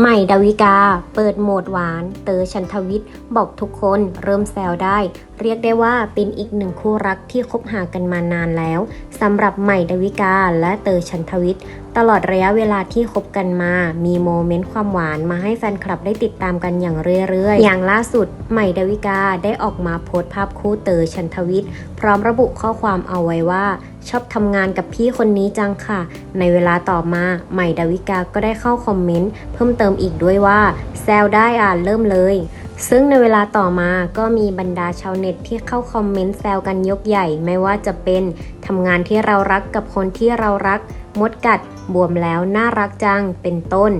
ใหม่ดาวิกา เปิดโหมดหวาน เตอชันทวิทย์บอกทุกคนเริ่มแซวได้ เรียกได้ว่าเป็นอีกหนึ่งคู่รักที่คบหากันมานานแล้วสำหรับใหม่ดาวิกาและเตอชันทวิทย์ตลอดระยะเวลาที่คบกันมา มีโมเมนต์ความหวานมาให้แฟนคลับได้ติดตามกันอย่างเรื่อยๆ อย่างล่าสุด ใหม่ดาวิกาได้ออกมาโพสต์ภาพคู่เตอชันทวิทย์พร้อมระบุข้อความเอาไว้ว่า ชอบทำงานกับพี่คนนี้จังค่ะ ในเวลาต่อมาใหม่ดาวิกาก็ได้เข้าคอมเมนต์เพิ่มเติมอีกด้วยว่าแซวได้อ่านเริ่มเลย ซึ่งในเวลาต่อมาก็มีบรรดาชาวเน็ตที่เข้าคอมเมนต์แซวกันยกใหญ่ไม่ว่าจะเป็นทำงานที่เรารักกับคนที่เรารัก มดกัดบวมแล้วน่ารักจังเป็นต้น